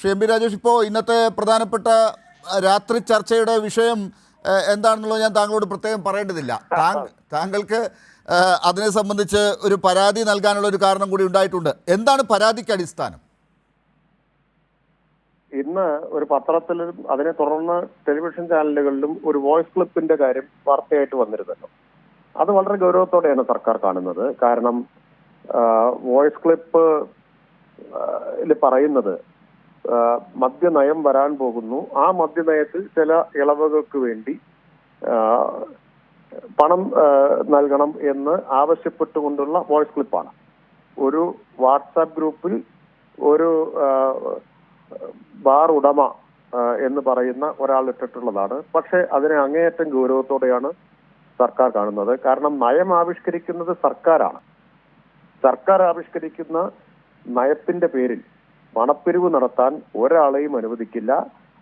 Shri M P Rajesh ഇപ്പോൾ ഇന്നത്തെ പ്രധാനപ്പെട്ട രാത്രി ചർച്ചയുടെ വിഷയം എന്താണെന്നുള്ളത് ഞാൻ താങ്കളോട് പ്രത്യേകം പറയേണ്ടതില്ല. താങ്ക- താങ്കൾക്ക് അതിനെ സംബന്ധിച്ച് ഒരു പരാതി നൽകാനുള്ള ഒരു കാരണം കൂടി ഉണ്ടായിട്ടുണ്ട്. എന്താണ് പരാതിക്ക് അടിസ്ഥാനം? ഇന്ന് ഒരു പത്രത്തിലും അതിനെ തുടർന്ന് ടെലിവിഷൻ ചാനലുകളിലും ഒരു വോയിസ് ക്ലിപ്പിന്റെ കാര്യം വാർത്തയായിട്ട് വന്നിരുന്നല്ലോ. അത് വളരെ ഗൗരവത്തോടെയാണ് സർക്കാർ കാണുന്നത്. കാരണം വോയിസ് ക്ലിപ്പ് പറയുന്നത് മദ്യനയം വരാൻ പോകുന്നു. ആ മദ്യനയത്തിൽ ചില ഇളവുകൾക്ക് വേണ്ടി പണം നൽകണം എന്ന് ആവശ്യപ്പെട്ടുകൊണ്ടുള്ള വോയിസ് ക്ലിപ്പാണ്. ഒരു വാട്സാപ്പ് ഗ്രൂപ്പിൽ ഒരു ബാർ ഉടമ എന്ന് പറയുന്ന ഒരാൾ ഇട്ടിട്ടുള്ളതാണ്. പക്ഷെ അതിനെ അങ്ങേയറ്റം ഗൗരവത്തോടെയാണ് സർക്കാർ കാണുന്നത്. കാരണം നയം ആവിഷ്കരിക്കുന്നത് സർക്കാരാണ്. സർക്കാർ ആവിഷ്കരിക്കുന്ന നയത്തിന്റെ പേരിൽ പണപ്പിരിവ് നടത്താൻ ഒരാളെയും അനുവദിക്കില്ല.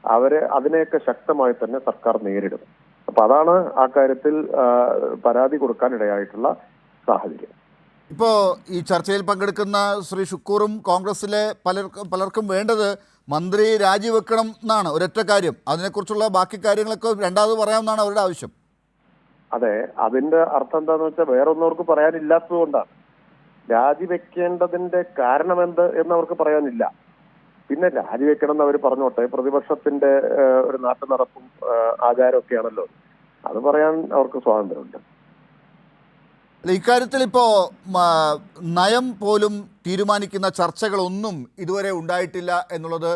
അവരെ അതിനെയൊക്കെ ശക്തമായി തന്നെ സർക്കാർ നേരിടും. അപ്പൊ അതാണ് ആ കാര്യത്തിൽ പരാതി കൊടുക്കാൻ ഇടയായിട്ടുള്ള സാഹചര്യം. ഇപ്പോ ഈ ചർച്ചയിൽ പങ്കെടുക്കുന്ന ശ്രീ ഷുക്കൂറും കോൺഗ്രസിലെ പലർക്കും പലർക്കും വേണ്ടത് മന്ത്രി രാജിവെക്കണം എന്നാണ്. ഒരൊറ്റ കാര്യം. അതിനെക്കുറിച്ചുള്ള ബാക്കി കാര്യങ്ങളൊക്കെ രണ്ടാമത് പറയാമെന്നാണ് അവരുടെ ആവശ്യം. അതെ. അതിന്റെ അർത്ഥം എന്താന്ന് വെച്ചാൽ വേറൊന്നവർക്ക് പറയാനില്ലാത്തത് കൊണ്ടാണ്. രാജിവെക്കേണ്ടതിന്റെ കാരണം എന്ത് എന്ന് അവർക്ക് പറയാനില്ല. പിന്നെ രാജിവെക്കണം എന്ന് അവർ പറഞ്ഞോട്ടെ. പ്രതിപക്ഷത്തിന്റെ ഒരു നാട്ടു നടപ്പും ആചാരമൊക്കെയാണല്ലോ. അത് പറയാൻ അവർക്ക് സ്വാതന്ത്ര്യമുണ്ട്. ഇക്കാര്യത്തിൽ ഇപ്പോ നയം പോലും തീരുമാനിക്കുന്ന ചർച്ചകളൊന്നും ഇതുവരെ ഉണ്ടായിട്ടില്ല എന്നുള്ളത്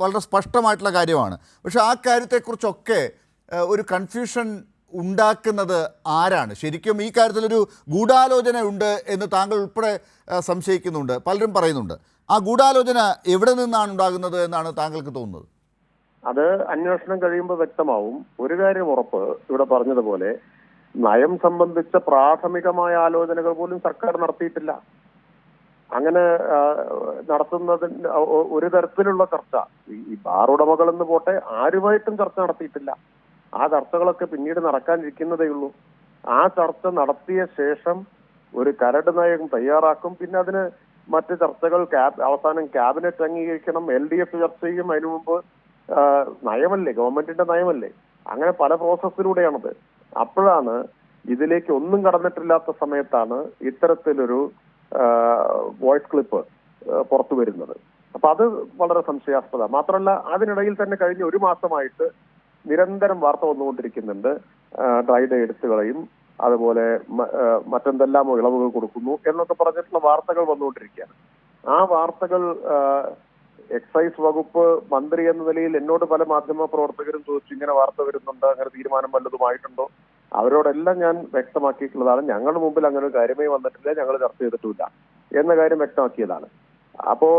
വളരെ സ്പഷ്ടമായിട്ടുള്ള കാര്യമാണ്. പക്ഷേ ആ കാര്യത്തെക്കുറിച്ചൊക്കെ ഒരു കൺഫ്യൂഷൻ ഉണ്ടാക്കുന്നത് ആരാണ്? ശരിക്കും ഈ കാര്യത്തിലൊരു ഗൂഢാലോചന ഉണ്ട് എന്ന് താങ്കൾ ഉൾപ്പെടെ സംശയിക്കുന്നുണ്ട്. പലരും പറയുന്നുണ്ട്. ആ ഗൂഢാലോചന എവിടെ നിന്നാണ് ഉണ്ടാകുന്നത് എന്നാണ് താങ്കൾക്ക് തോന്നുന്നത്? അത് അന്വേഷണം കഴിയുമ്പോൾ വ്യക്തമാവും. ഒരു കാര്യം ഉറപ്പ് ഇവിടെ പറഞ്ഞതുപോലെ നയം സംബന്ധിച്ച പ്രാഥമികമായ ആലോചനകൾ പോലും സർക്കാർ നടത്തിയിട്ടില്ല. അങ്ങനെ നടത്തുന്നതിന് ഒരു തരത്തിലുള്ള ചർച്ച ഈ- ബാർ ഉടമകൾ എന്ന് പോട്ടെ ആരുമായിട്ടും ചർച്ച നടത്തിയിട്ടില്ല. ആ ചർച്ചകളൊക്കെ പിന്നീട് നടക്കാനിരിക്കുന്നതേ ഉള്ളൂ. ആ ചർച്ച നടത്തിയ ശേഷം ഒരു കരട് നയം തയ്യാറാക്കും പിന്നെ അതിന് മറ്റ് ചർച്ചകൾ അവസാനം ക്യാബിനറ്റ് അംഗീകരിക്കണം എൽ ഡി എഫ് ചർച്ച ചെയ്യും അതിനു മുമ്പ്. നയമല്ലേ ഗവൺമെന്റിന്റെ നയമല്ലേ? അങ്ങനെ പല പ്രോസസ്സിലൂടെയാണത്. അപ്പോഴാണ് ഇതിലേക്ക് ഒന്നും കടന്നിട്ടില്ലാത്ത സമയത്താണ് ഇത്തരത്തിലൊരു വോയിസ് ക്ലിപ്പ് പുറത്തു വരുന്നത്. അപ്പൊ അത് വളരെ സംശയാസ്പദ. മാത്രമല്ല അതിനിടയിൽ തന്നെ കഴിഞ്ഞ ഒരു മാസമായിട്ട് നിരന്തരം വാർത്ത വന്നുകൊണ്ടിരിക്കുന്നുണ്ട്. ഡ്രൈ ഡേ എടുത്തു കളയും അതുപോലെ മറ്റെന്തെല്ലാം ഇളവുകൾ കൊടുക്കുന്നു എന്നൊക്കെ പറഞ്ഞിട്ടുള്ള വാർത്തകൾ വന്നുകൊണ്ടിരിക്കുകയാണ്. ആ വാർത്തകൾ എക്സൈസ് വകുപ്പ് മന്ത്രി എന്ന നിലയിൽ എന്നോട് പല മാധ്യമ പ്രവർത്തകരും ചോദിച്ചു ഇങ്ങനെ വാർത്ത വരുന്നുണ്ട് അങ്ങനെ തീരുമാനം വല്ലതുമായിട്ടുണ്ടോ? അവരോടെല്ലാം ഞാൻ വ്യക്തമാക്കിയിട്ടുള്ളതാണ്. ഞങ്ങളുടെ മുമ്പിൽ അങ്ങനെ ഒരു കാര്യമേ വന്നിട്ടില്ല ഞങ്ങൾ ചർച്ച ചെയ്തിട്ടില്ല എന്ന കാര്യം വ്യക്തമാക്കിയതാണ്. അപ്പോ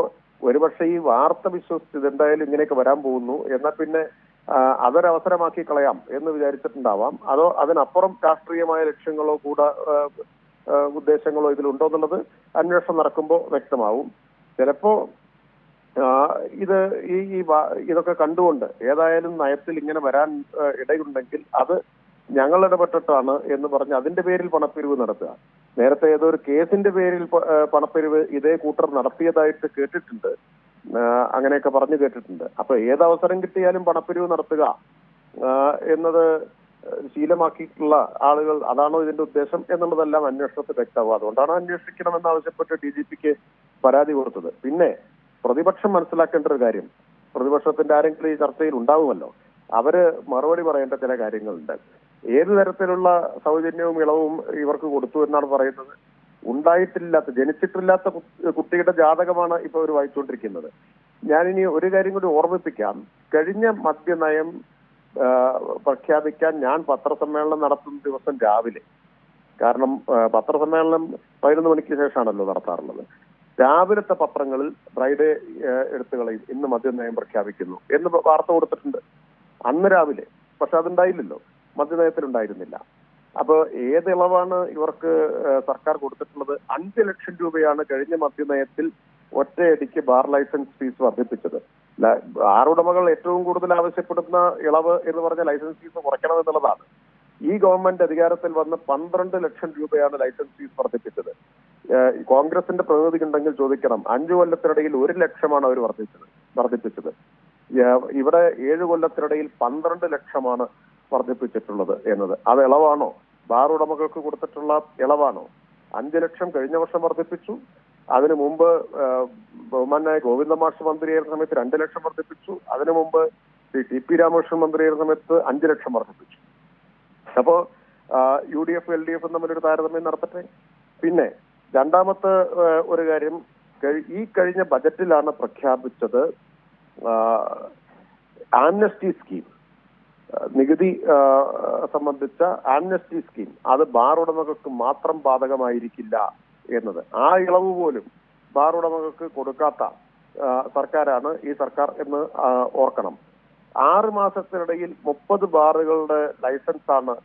ഒരുപക്ഷെ ഈ വാർത്ത വിശ്വസിച്ച് എന്തായാലും ഇങ്ങനെയൊക്കെ വരാൻ പോകുന്നു. എന്നാൽ പിന്നെ അതൊരവസരമാക്കി കളയാം എന്ന് വിചാരിച്ചിട്ടുണ്ടാവാം. അതോ അതിനപ്പുറം രാഷ്ട്രീയമായ ലക്ഷ്യങ്ങളോ കൂട ഉദ്ദേശങ്ങളോ ഇതിലുണ്ടോ എന്നുള്ളത് അന്വേഷണം നടക്കുമ്പോൾ വ്യക്തമാവും. ചിലപ്പോ ഇത് ഈ ഈ ഇതൊക്കെ കണ്ടുകൊണ്ട് ഏതായാലും നയത്തിൽ ഇങ്ങനെ വരാൻ ഇടയുണ്ടെങ്കിൽ അത് ഞങ്ങൾ ഇടപെട്ടിട്ടാണ് എന്ന് പറഞ്ഞ് അതിന്റെ പേരിൽ പണപ്പിരിവ് നടത്തുക. നേരത്തെ ഏതോ ഒരു കേസിന്റെ പേരിൽ പണപ്പിരിവ് ഇതേ കൂട്ടർ നടത്തിയതായിട്ട് കേട്ടിട്ടുണ്ട്. അങ്ങനെയൊക്കെ പറഞ്ഞു കേട്ടിട്ടുണ്ട്. അപ്പൊ ഏത് അവസരം കിട്ടിയാലും പണപ്പിരിവ് നടത്തുക എന്നത് ശീലമാക്കിയിട്ടുള്ള ആളുകൾ അതാണോ ഇതിന്റെ ഉദ്ദേശം എന്നുള്ളതെല്ലാം അന്വേഷണത്തിൽ വ്യക്തമാവും അതുകൊണ്ടാണ് അന്വേഷിക്കണമെന്ന് ആവശ്യപ്പെട്ട് ഡി ജി പിക്ക് പരാതി കൊടുത്തത്. പിന്നെ പ്രതിപക്ഷം മനസ്സിലാക്കേണ്ട ഒരു കാര്യം പ്രതിപക്ഷത്തിന്റെ ആരെങ്കിലും ഈ ചർച്ചയിൽ ഉണ്ടാവുമല്ലോ അവർ മറുപടി പറയേണ്ട ചില കാര്യങ്ങളുണ്ട്. ഏത് തരത്തിലുള്ള സൗജന്യവും ഇളവും ഇവർക്ക് കൊടുത്തു എന്നാണ് പറയുന്നത്? ഉണ്ടായിട്ടില്ലാത്ത ജനിച്ചിട്ടില്ലാത്ത കുട്ടിയുടെ ജാതകമാണ് ഇപ്പൊ അവർ വായിച്ചുകൊണ്ടിരിക്കുന്നത്. ഞാനിനി ഒരു കാര്യം കൂടി ഓർമ്മിപ്പിക്കാം. കഴിഞ്ഞ മദ്യനയം പ്രഖ്യാപിക്കാൻ ഞാൻ പത്രസമ്മേളനം നടത്തുന്ന ദിവസം രാവിലെ കാരണം പത്രസമ്മേളനം പതിനൊന്ന് മണിക്ക് ശേഷമാണല്ലോ നടത്താറുള്ളത്. രാവിലത്തെ പത്രങ്ങളിൽ ഫ്രൈഡേ എടുത്തു കളയും ഇന്ന് മദ്യനയം പ്രഖ്യാപിക്കുന്നു എന്ന് വാർത്ത കൊടുത്തിട്ടുണ്ട്. അന്ന് രാവിലെ പക്ഷെ അതുണ്ടായില്ലല്ലോ. മദ്യനയത്തിലുണ്ടായിരുന്നില്ല. അപ്പൊ ഏത് ഇളവാണ് ഇവർക്ക് സർക്കാർ കൊടുത്തിട്ടുള്ളത്? അഞ്ച് ലക്ഷം രൂപയാണ് കഴിഞ്ഞ മദ്യനയത്തിൽ ഒറ്റയടിക്ക് ബാർ ലൈസൻസ് ഫീസ് വർദ്ധിപ്പിച്ചത്. ബാർ ഉടമകൾ ഏറ്റവും കൂടുതൽ ആവശ്യപ്പെടുന്ന ഇളവ് എന്ന് പറഞ്ഞ ലൈസൻസ് ഫീസ് കുറയ്ക്കണം എന്നുള്ളതാണ്. ഈ ഗവൺമെന്റ് അധികാരത്തിൽ വന്ന് പന്ത്രണ്ട് ലക്ഷം രൂപയാണ് ലൈസൻസ് ഫീസ് വർദ്ധിപ്പിച്ചത്. കോൺഗ്രസിന്റെ പ്രതിനിധി ഉണ്ടെങ്കിൽ ചോദിക്കണം അഞ്ചു കൊല്ലത്തിനിടയിൽ ഒരു ലക്ഷമാണ് അവർ വർദ്ധിച്ചത് വർദ്ധിപ്പിച്ചത്. ഇവിടെ ഏഴ് കൊല്ലത്തിനിടയിൽ പന്ത്രണ്ട് ലക്ഷമാണ് വർദ്ധിപ്പിച്ചിട്ടുള്ളത് എന്നത്. അത് ഇളവാണോ? ബാർ ഉടമകൾക്ക് കൊടുത്തിട്ടുള്ള ഇളവാണോ? അഞ്ച് ലക്ഷം കഴിഞ്ഞ വർഷം വർദ്ധിപ്പിച്ചു. അതിനു മുമ്പ് ബഹുമാനായ ഗോവിന്ദ മാഷ് മന്ത്രിയായിരുന്ന സമയത്ത് രണ്ട് ലക്ഷം വർദ്ധിപ്പിച്ചു. അതിനു മുമ്പ് ശ്രീ ടി പി രാമകൃഷ്ണൻ മന്ത്രിയായിരുന്ന സമയത്ത് അഞ്ച് ലക്ഷം വർദ്ധിപ്പിച്ചു. അപ്പോ U D F L D എഫും തമ്മിലൊരു താരതമ്യം നടത്തട്ടെ? പിന്നെ രണ്ടാമത്തെ ഒരു കാര്യം. ഈ കഴിഞ്ഞ ബജറ്റിലാണ് പ്രഖ്യാപിച്ചത് ആംനസ്റ്റി സ്കീം. നികുതി സംബന്ധിച്ച ആംനസ്റ്റി സ്കീം. അത് ബാർ ഉടമകൾക്ക് മാത്രം ബാധകമായിരിക്കില്ല എന്നത്. ആ ഇളവ് പോലും ബാർ ഉടമകൾക്ക് കൊടുക്കാത്ത സർക്കാരാണ് ഈ സർക്കാർ എന്ന് ഓർക്കണം. ആറ് മാസത്തിനിടയിൽ മുപ്പത് ബാറുകളുടെ ലൈസൻസ് ആണ്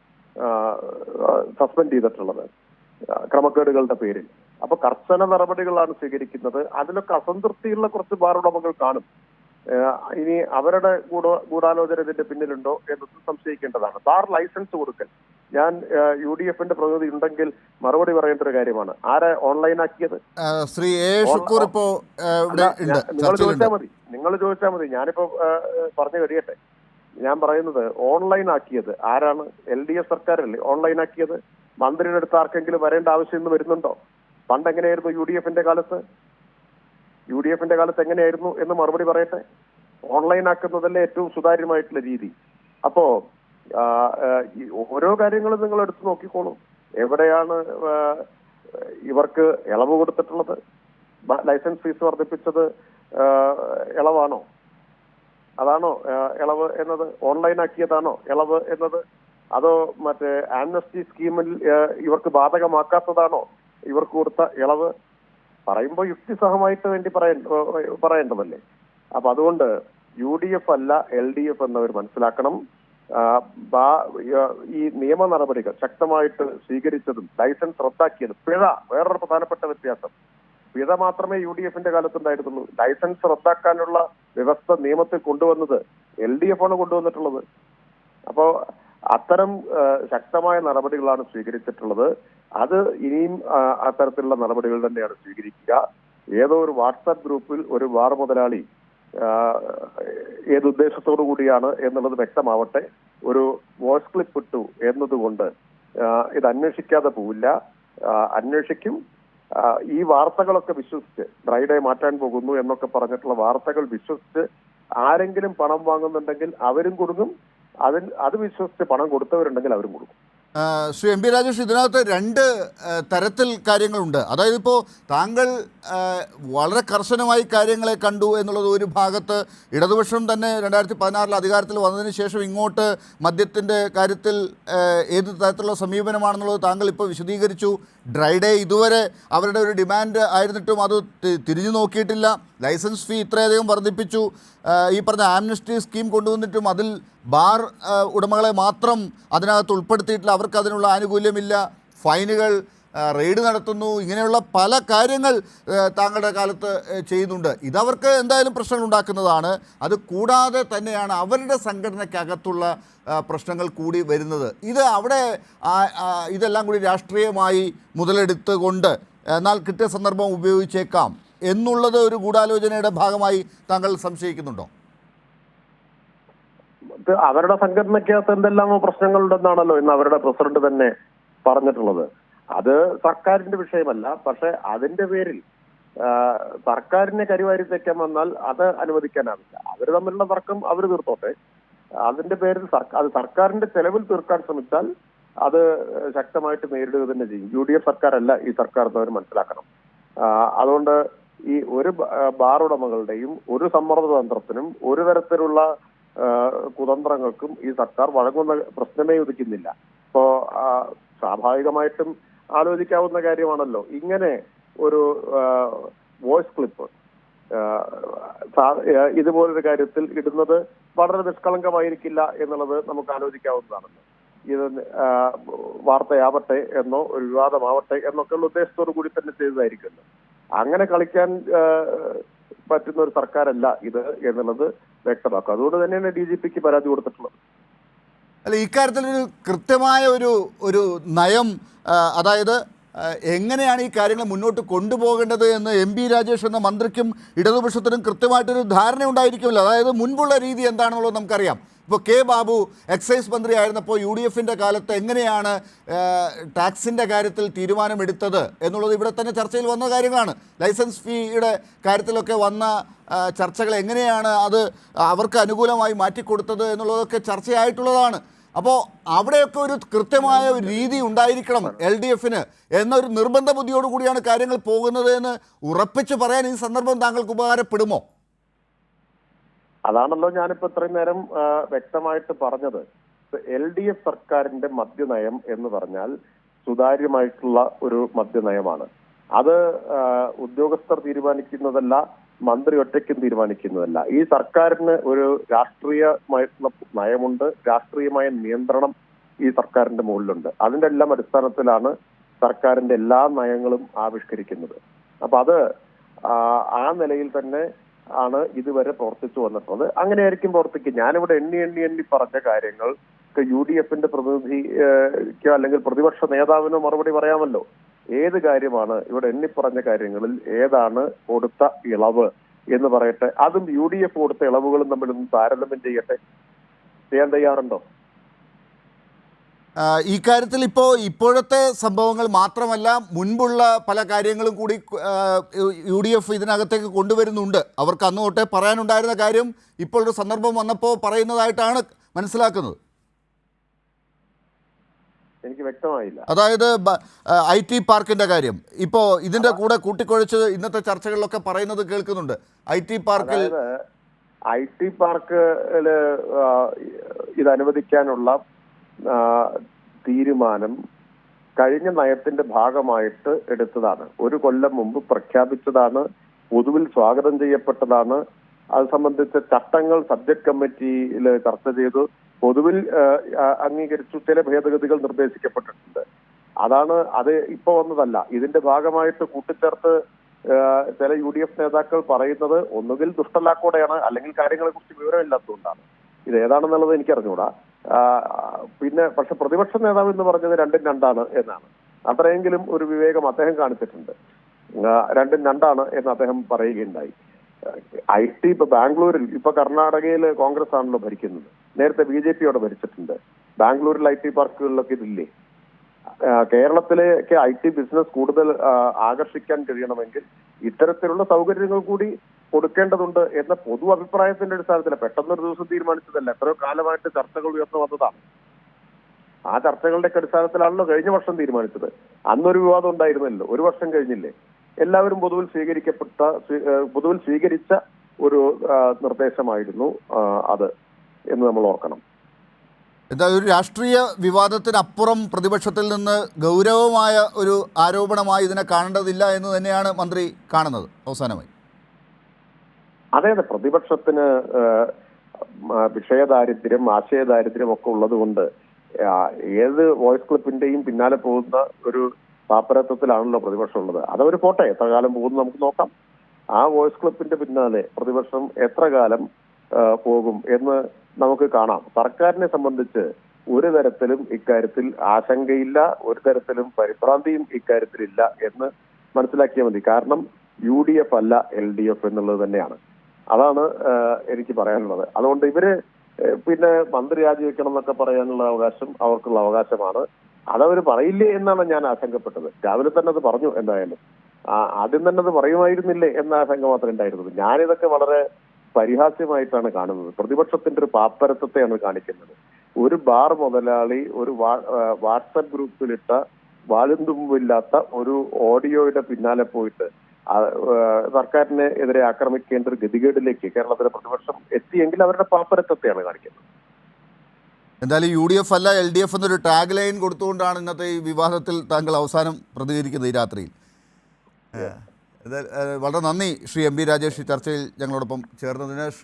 സസ്പെൻഡ് ചെയ്തിട്ടുള്ളത് ക്രമക്കേടുകളുടെ പേരിൽ. അപ്പൊ കർശന നടപടികളാണ് സ്വീകരിക്കുന്നത്. അതിലൊക്കെ അസംതൃപ്തിയുള്ള കുറച്ച് ബാർ ഉടമകൾ കാണും. ഇനി അവരുടെ കൂട ഗൂഢാലോചന ഇതിന്റെ പിന്നിലുണ്ടോ എന്നത് സംശയിക്കേണ്ടതാണ്. ബാർ ലൈസൻസ് കൊടുക്കൽ. ഞാൻ യു ഡി എഫിന്റെ പ്രതിനിധി ഉണ്ടെങ്കിൽ മറുപടി പറയേണ്ട ഒരു കാര്യമാണ്. ആരെ ഓൺലൈൻ ആക്കിയത് ശ്രീ ഷുക്കൂർ ഇപ്പോ നിങ്ങൾ ചോദിച്ചാൽ മതി. നിങ്ങൾ ചോദിച്ചാൽ മതി. ഞാനിപ്പോ പറഞ്ഞു കഴിയട്ടെ. ഞാൻ പറയുന്നത് ഓൺലൈൻ ആക്കിയത് ആരാണ്? എൽ ഡി എഫ് സർക്കാരല്ലേ ഓൺലൈൻ ആക്കിയത് മന്ത്രിയുടെ അടുത്ത് ആർക്കെങ്കിലും വരേണ്ട ആവശ്യം ഇന്ന് വരുന്നുണ്ടോ? പണ്ട് എങ്ങനെയായിരുന്നു യു ഡി എഫിന്റെ കാലത്ത്? യു ഡി എഫിന്റെ കാലത്ത് എങ്ങനെയായിരുന്നു എന്ന് മറുപടി പറയട്ടെ? ഓൺലൈൻ ആക്കുന്നതല്ലേ ഏറ്റവും സുതാര്യമായിട്ടുള്ള രീതി. അപ്പോ ഓരോ കാര്യങ്ങളും നിങ്ങൾ എടുത്തു നോക്കിക്കോളൂ. എവിടെയാണ് ഇവർക്ക് ഇളവ് കൊടുത്തിട്ടുള്ളത്? ലൈസൻസ് ഫീസ് വർദ്ധിപ്പിച്ചത് ഇളവാണോ? അതാണോ ഇളവ് എന്നത്? ഓൺലൈൻ ആക്കിയതാണോ ഇളവ് എന്നത്? അതോ മറ്റേ ആംനസ്റ്റി സ്കീമിൽ ഇവർക്ക് ബാധകമാക്കാത്തതാണോ? ഇവർക്ക് കൊടുത്ത ഇളവ്? പറയുമ്പോൾ യുക്തിസഹമായിട്ട് വേണ്ടി പറയേണ്ട പറയേണ്ടതല്ലേ? അപ്പൊ അതുകൊണ്ട് യു ഡി എഫ് അല്ല എൽ ഡി എഫ് എന്നവർ മനസ്സിലാക്കണം. ഈ നിയമ നടപടികൾ ശക്തമായിട്ട് സ്വീകരിച്ചതും ലൈസൻസ് റദ്ദാക്കിയതും പിഴ വേറൊരു പ്രധാനപ്പെട്ട വ്യത്യാസം. പിഴ മാത്രമേ യു ഡി എഫിന്റെ കാലത്തുണ്ടായിരുന്നുള്ളൂ. ലൈസൻസ് റദ്ദാക്കാനുള്ള വ്യവസ്ഥ നിയമത്തിൽ കൊണ്ടുവന്നത് എൽ ഡി എഫ് ആണ് കൊണ്ടുവന്നിട്ടുള്ളത്. അപ്പോ അത്തരം ശക്തമായ നടപടികളാണ് സ്വീകരിച്ചിട്ടുള്ളത്. അത് ഇനിയും അത്തരത്തിലുള്ള നടപടികൾ തന്നെയാണ് സ്വീകരിക്കുക. ഏതോ ഒരു വാട്സാപ്പ് ഗ്രൂപ്പിൽ ഒരു വാർ മുതലാളി ഏതുദ്ദേശത്തോടു കൂടിയാണ് എന്നുള്ളത് വ്യക്തമാവട്ടെ. ഒരു വോയിസ് ക്ലിപ്പ് ഇട്ടു എന്നതുകൊണ്ട് ഇത് അന്വേഷിക്കാതെ പോവില്ല. അന്വേഷിക്കും. ഈ വാർത്തകളൊക്കെ വിശ്വസിച്ച് ഡ്രൈഡേ മാറ്റാൻ പോകുന്നു എന്നൊക്കെ പറഞ്ഞിട്ടുള്ള വാർത്തകൾ വിശ്വസിച്ച് ആരെങ്കിലും പണം വാങ്ങുന്നുണ്ടെങ്കിൽ അവരും കൊടുക്കും. അതിൽ അത് വിശ്വസിച്ച് പണം കൊടുത്തവരുണ്ടെങ്കിൽ അവരും കൊടുക്കും. ശ്രീ എം പി രാജേഷ് ഇതിനകത്ത് രണ്ട് തരത്തിൽ കാര്യങ്ങളുണ്ട്. അതായത് ഇപ്പോൾ താങ്കൾ വളരെ കർശനമായി കാര്യങ്ങളെ കണ്ടു എന്നുള്ളത് ഒരു ഭാഗത്ത് ഇടതുപക്ഷം തന്നെ രണ്ടായിരത്തി പതിനാറിൽ അധികാരത്തിൽ വന്നതിന് ശേഷം ഇങ്ങോട്ട് മദ്യത്തിന്റെ കാര്യത്തിൽ ഏത് തരത്തിലുള്ള സമീപനമാണെന്നുള്ളത് താങ്കൾ ഇപ്പോൾ വിശദീകരിച്ചു. ഡ്രൈ ഡേ ഇതുവരെ അവരുടെ ഒരു ഡിമാൻഡ് ആയിരുന്നിട്ടും അത് തിരിഞ്ഞു നോക്കിയിട്ടില്ല. ലൈസൻസ് ഫീ ഇത്രയധികം വർദ്ധിപ്പിച്ചു. ഈ പറഞ്ഞ ആംനസ്റ്റി സ്കീം കൊണ്ടുവന്നിട്ടും അതിൽ ബാർ ഉടമകളെ മാത്രം അതിനകത്ത് ഉൾപ്പെടുത്തിയിട്ടില്ല. അവർക്ക് അതിനുള്ള ആനുകൂല്യമില്ല. ഫൈനുകൾ റെയ്ഡ് നടത്തുന്നു. ഇങ്ങനെയുള്ള പല കാര്യങ്ങൾ താങ്കളുടെ കാലത്ത് ചെയ്യുന്നുണ്ട്. ഇതവർക്ക് എന്തായാലും പ്രശ്നങ്ങൾ ഉണ്ടാക്കുന്നതാണ്. അത് കൂടാതെ തന്നെയാണ് അവരുടെ സംഘടനയ്ക്കകത്തുള്ള പ്രശ്നങ്ങൾ കൂടി വരുന്നത്. ഇത് അവിടെ ഇതെല്ലാം കൂടി രാഷ്ട്രീയമായി മുതലെടുത്തുകൊണ്ട് എന്നാൽ കിട്ടിയ സന്ദർഭം ഉപയോഗിച്ചേക്കാം എന്നുള്ളത് ഒരു ഗൂഢാലോചനയുടെ ഭാഗമായി താങ്കൾ സംശയിക്കുന്നുണ്ടോ? അവരുടെ സംഘടനയ്ക്കകത്ത് എന്തെല്ലാമോ പ്രശ്നങ്ങളുണ്ടെന്നാണല്ലോ ഇന്ന് അവരുടെ പ്രസിഡന്റ് തന്നെ പറഞ്ഞിട്ടുള്ളത്. അത് സർക്കാരിന്റെ വിഷയമല്ല. പക്ഷെ അതിന്റെ പേരിൽ സർക്കാരിനെ കരിവാരി തെക്കാൻ വന്നാൽ അത് അനുവദിക്കാനാവില്ല. അവർ തമ്മിലുള്ള തർക്കം അവർ തീർത്തോട്ടെ. അതിന്റെ പേരിൽ അത് സർക്കാരിന്റെ ചെലവിൽ തീർക്കാൻ ശ്രമിച്ചാൽ അത് ശക്തമായിട്ട് നേരിടുക തന്നെ ചെയ്യും. യു ഡി എഫ് സർക്കാരല്ല ഈ സർക്കാർ എന്നവർ മനസ്സിലാക്കണം. അതുകൊണ്ട് ഈ ഒരു ബ- ബാർ ഉടമകളുടെയും ഒരു സമ്മർദ്ദ തന്ത്രത്തിനും ഒരു തരത്തിലുള്ള കുതന്ത്രങ്ങൾക്കും ഈ സർക്കാർ വഴങ്ങുന്ന പ്രശ്നമേ ഉദിക്കുന്നില്ല. ഇപ്പോ സ്വാഭാവികമായിട്ടും ആലോചിക്കാവുന്ന കാര്യമാണല്ലോ. ഇങ്ങനെ ഒരു വോയിസ് ക്ലിപ്പ് ഇതുപോലൊരു കാര്യത്തിൽ ഇടുന്നത് വളരെ നിഷ്കളങ്കമായിരിക്കില്ല എന്നുള്ളത് നമുക്ക് ആലോചിക്കാവുന്നതാണല്ലോ. ഇത് വാർത്തയാവട്ടെ എന്നോ ഒരു വിവാദമാവട്ടെ എന്നൊക്കെയുള്ള ഉദ്ദേശത്തോടു കൂടി തന്നെ ചെയ്തതായിരിക്കുമല്ലോ. അങ്ങനെ കളിക്കാൻ പറ്റുന്ന ഒരു സർക്കാരല്ല ഇത് എന്നുള്ളത് വ്യക്തമാക്കും. അതുകൊണ്ട് തന്നെയാണ് ഡി ജി പിക്ക് പരാതി കൊടുത്തിട്ടുള്ളത്. അല്ല ഇക്കാര്യത്തിൽ ഒരു കൃത്യമായ ഒരു ഒരു നയം അതായത് എങ്ങനെയാണ് ഈ കാര്യങ്ങൾ മുന്നോട്ട് കൊണ്ടുപോകേണ്ടത് എന്ന് എം പി രാജേഷ് എന്ന മന്ത്രിക്കും ഇടതുപക്ഷത്തിനും കൃത്യമായിട്ടൊരു ധാരണ ഉണ്ടായിരിക്കുമല്ലോ. അതായത് മുൻപുള്ള രീതി എന്താണെന്നുള്ളത് നമുക്കറിയാം. ഇപ്പോൾ കെ ബാബു എക്സൈസ് മന്ത്രി ആയിരുന്നപ്പോൾ യു ഡി എഫിന്റെ കാലത്ത് എങ്ങനെയാണ് ടാക്സിന്റെ കാര്യത്തിൽ തീരുമാനമെടുത്തത് എന്നുള്ളത് ഇവിടെ തന്നെ ചർച്ചയിൽ വന്ന കാര്യങ്ങളാണ്. ലൈസൻസ് ഫീയുടെ കാര്യത്തിലൊക്കെ വന്ന ചർച്ചകൾ എങ്ങനെയാണ് അത് അവർക്ക് അനുകൂലമായി മാറ്റിക്കൊടുത്തത് എന്നുള്ളതൊക്കെ ചർച്ചയായിട്ടുള്ളതാണ്. അപ്പോൾ അവിടെയൊക്കെ ഒരു കൃത്യമായ ഒരു രീതി ഉണ്ടായിരിക്കണം എൽ ഡി എഫിന് എന്നൊരു നിർബന്ധ ബുദ്ധിയോട് കൂടിയാണ് കാര്യങ്ങൾ പോകുന്നത് എന്ന് ഉറപ്പിച്ച് പറയാൻ ഈ സന്ദർഭം താങ്കൾക്ക് ഉപകാരപ്പെടുമോ? അതാണല്ലോ ഞാനിപ്പോ ഇത്രയും നേരം വ്യക്തമായിട്ട് പറഞ്ഞത്. എൽ ഡി എഫ് സർക്കാരിന്റെ മദ്യനയം എന്ന് പറഞ്ഞാൽ സുതാര്യമായിട്ടുള്ള ഒരു മദ്യനയമാണ്. അത് ഉദ്യോഗസ്ഥർ തീരുമാനിക്കുന്നതല്ല മന്ത്രി ഒറ്റയ്ക്കും തീരുമാനിക്കുന്നതല്ല. ഈ സർക്കാരിന് ഒരു രാഷ്ട്രീയമായിട്ടുള്ള നയമുണ്ട്. രാഷ്ട്രീയമായ നിയന്ത്രണം ഈ സർക്കാരിന്റെ മുകളിലുണ്ട്. അതിന്റെ എല്ലാം അടിസ്ഥാനത്തിലാണ് സർക്കാരിന്റെ എല്ലാ നയങ്ങളും ആവിഷ്കരിക്കുന്നത്. അപ്പൊ അത് ആ, നിലയിൽ തന്നെ ആണ് ഇതുവരെ പ്രവർത്തിച്ചു വന്നിട്ടുള്ളത്. അങ്ങനെയായിരിക്കും പ്രവർത്തിക്കുക. ഞാനിവിടെ എണ്ണി എണ്ണി എണ്ണി പറഞ്ഞ കാര്യങ്ങൾ യു ഡി എഫിന്റെ പ്രതിനിധിക്കോ അല്ലെങ്കിൽ പ്രതിപക്ഷ നേതാവിനോ മറുപടി പറയാമല്ലോ. ഏത് കാര്യമാണ് ഇവിടെ എണ്ണിപ്പറഞ്ഞ കാര്യങ്ങളിൽ ഏതാണ് കൊടുത്ത ഇളവ് എന്ന് പറയട്ടെ? അതും യു ഡി എഫ് കൊടുത്ത ഇളവുകളും തമ്മിലൊന്ന് താരതമ്യം ചെയ്യട്ടെ? ചെയ്യാൻ തയ്യാറുണ്ടോ? ഈ കാര്യത്തിൽ ഇപ്പോൾ ഇപ്പോഴത്തെ സംഭവങ്ങൾ മാത്രമല്ല മുൻപുള്ള പല കാര്യങ്ങളും കൂടി യു ഡി എഫ് ഇതിനകത്തേക്ക് കൊണ്ടുവരുന്നുണ്ട്. അവർക്ക് അന്ന് തൊട്ടേ പറയാനുണ്ടായിരുന്ന കാര്യം ഇപ്പോഴൊരു സന്ദർഭം വന്നപ്പോൾ പറയുന്നതായിട്ടാണ് മനസ്സിലാക്കുന്നത്. എനിക്ക് വ്യക്തമായില്ല. അതായത് ഐ ടി പാർക്കിന്റെ കാര്യം. ഇപ്പോ ഇതിന്റെ കൂടെ കൂട്ടിക്കൊഴിച്ച് ഇന്നത്തെ ചർച്ചകളിലൊക്കെ പറയുന്നത് കേൾക്കുന്നുണ്ട്. ഐ ടി പാർക്കിൽ ഐ ടി പാർക്കിൽ ഇത് അനുവദിക്കാനുള്ള തീരുമാനം കഴിഞ്ഞ നയത്തിന്റെ ഭാഗമായിട്ട് എടുത്തതാണ്. ഒരു കൊല്ലം മുമ്പ് പ്രഖ്യാപിച്ചതാണ്. പൊതുവിൽ സ്വാഗതം ചെയ്യപ്പെട്ടതാണ്. അത് സംബന്ധിച്ച ചട്ടങ്ങൾ സബ്ജക്ട് കമ്മിറ്റിയിൽ ചർച്ച ചെയ്തു. പൊതുവിൽ അംഗീകരിച്ചു ചില ഭേദഗതികൾ നിർദ്ദേശിക്കപ്പെട്ടിട്ടുണ്ട്. അതാണ് അത് ഇപ്പൊ വന്നതല്ല. ഇതിന്റെ ഭാഗമായിട്ട് കൂട്ടിച്ചേർത്ത് ചില യു ഡി എഫ് നേതാക്കൾ പറയുന്നത് ഒന്നുകിൽ ദുഷ്ടലാക്കോടെയാണ് അല്ലെങ്കിൽ കാര്യങ്ങളെ കുറിച്ച് വിവരമില്ലാത്തതുകൊണ്ടാണ്. ഇത് ഏതാണെന്നുള്ളത് എനിക്ക് അറിഞ്ഞുകൂടാ പിന്നെ പക്ഷെ പ്രതിപക്ഷ നേതാവ് എന്ന് പറഞ്ഞത് രണ്ടും രണ്ടാണ് എന്നാണ്. അത്രയെങ്കിലും ഒരു വിവേകം അദ്ദേഹം കാണിച്ചിട്ടുണ്ട്. രണ്ടും രണ്ടാണ് എന്ന് അദ്ദേഹം പറയുകയുണ്ടായി. ഐ ടി ഇപ്പൊ ബാംഗ്ലൂരിൽ ഇപ്പൊ കർണാടകയിൽ കോൺഗ്രസ് ആണല്ലോ ഭരിക്കുന്നത്. നേരത്തെ ബി ജെ പി അവിടെ ഭരിച്ചിട്ടുണ്ട്. ബാംഗ്ലൂരിൽ ഐ ടി പാർക്കുകളിലൊക്കെ ഇതില്ലേ? കേരളത്തിലേക്ക് ഐ ടി ബിസിനസ് കൂടുതൽ ആകർഷിക്കാൻ കഴിയണമെങ്കിൽ ഇത്തരത്തിലുള്ള സൗകര്യങ്ങൾ കൂടി കൊടുക്കേണ്ടതുണ്ട് എന്ന പൊതു അഭിപ്രായത്തിന്റെ അടിസ്ഥാനത്തിൽ പെട്ടെന്നൊരു ദിവസം തീരുമാനിച്ചതല്ല. എത്രയോ കാലമായിട്ട് ചർച്ചകൾ ഉയർന്നു വന്നതാണ്. ആ ചർച്ചകളുടെ അടിസ്ഥാനത്തിലാണല്ലോ കഴിഞ്ഞ വർഷം തീരുമാനിച്ചത്. അന്നൊരു വിവാദം ഉണ്ടായിരുന്നല്ലോ. ഒരു വർഷം കഴിഞ്ഞില്ലേ? എല്ലാവരും പൊതുവിൽ സ്വീകരിക്കപ്പെട്ട പൊതുവിൽ സ്വീകരിച്ച ഒരു നിർദ്ദേശമായിരുന്നു അത്. എന്ന് നമ്മൾ ഓർക്കണം. എന്താ ഒരു രാഷ്ട്രീയ വിവാദത്തിനപ്പുറം പ്രതിപക്ഷത്തിൽ നിന്ന് ഗൗരവമായ ഒരു ആരോപണമായി ഇതിനെ കാണേണ്ടതില്ല എന്ന് തന്നെയാണ് മന്ത്രി കാണുന്നത്. അവസാനമായി. അതെ അതെ പ്രതിപക്ഷത്തിന് വിഷയദാരിദ്ര്യം ആശയദാരിദ്ര്യം ഒക്കെ ഉള്ളതുകൊണ്ട് ഏത് വോയിസ് ക്ലിപ്പിന്റെയും പിന്നാലെ പോകുന്ന ഒരു പാപ്പരത്വത്തിലാണല്ലോ പ്രതിപക്ഷം ഉള്ളത്. അതവര് പോട്ടെ എത്ര കാലം പോകുന്നു നമുക്ക് നോക്കാം. ആ വോയിസ് ക്ലിപ്പിന്റെ പിന്നാലെ പ്രതിപക്ഷം എത്ര കാലം പോകും എന്ന് നമുക്ക് കാണാം. സർക്കാരിനെ സംബന്ധിച്ച് ഒരു തരത്തിലും ഇക്കാര്യത്തിൽ ആശങ്കയില്ല ഒരു തരത്തിലും പരിഭ്രാന്തിയും ഇക്കാര്യത്തിലില്ല എന്ന് മനസ്സിലാക്കിയാൽ മതി. കാരണം യു ഡി എഫ് അല്ല എൽ ഡി എഫ് എന്നുള്ളത് തന്നെയാണ്. അതാണ് എനിക്ക് പറയാനുള്ളത്. അതുകൊണ്ട് ഇവർ പിന്നെ മന്ത്രി രാജിവെക്കണം എന്നൊക്കെ പറയാനുള്ള അവകാശം അവർക്കുള്ള അവകാശമാണ്. അതവർ പറയില്ലേ എന്നാണ് ഞാൻ ആശങ്കപ്പെട്ടത്. രാവിലെ തന്നെ അത് പറഞ്ഞു എന്തായാലും. ആദ്യം തന്നെ അത് പറയുമായിരുന്നില്ലേ എന്ന ആശങ്ക മാത്രമേ ഉണ്ടായിരുന്നത് ഞാനിതൊക്കെ വളരെ പരിഹാസ്യമായിട്ടാണ് കാണുന്നത്. പ്രതിപക്ഷത്തിന്റെ ഒരു പാപ്പരത്വത്തെയാണ് കാണിക്കുന്നത്. ഒരു ബാർ മുതലാളി ഒരു വാട്സപ്പ് ഗ്രൂപ്പിലിട്ട വാലുന്തുമ്പില്ലാത്ത ഒരു ഓഡിയോയുടെ പിന്നാലെ പോയിട്ട് സർക്കാരിനെ എതിരെ ആക്രമിക്കേണ്ട ഒരു ഗതികേടിലേക്ക് കേരളത്തിലെ പ്രതിപക്ഷം എത്തിയെങ്കിൽ അവരുടെ പാപ്പരത്വത്തെയാണ് കാണിക്കുന്നത്. എന്തായാലും യു ഡി എഫ് അല്ല എൽ ഡി എഫ് എന്നൊരു ടാഗ് ലൈൻ കൊടുത്തുകൊണ്ടാണ് ഇന്നത്തെ ഈ വിവാദത്തിൽ താങ്കൾ അവസാനം പ്രതികരിക്കുന്നത് ഈ രാത്രിയിൽ. വളരെ നന്ദി ശ്രീ എം ബി രാജേഷ് ചർച്ചയിൽ ഞങ്ങളോടൊപ്പം ചേർന്നതിന്.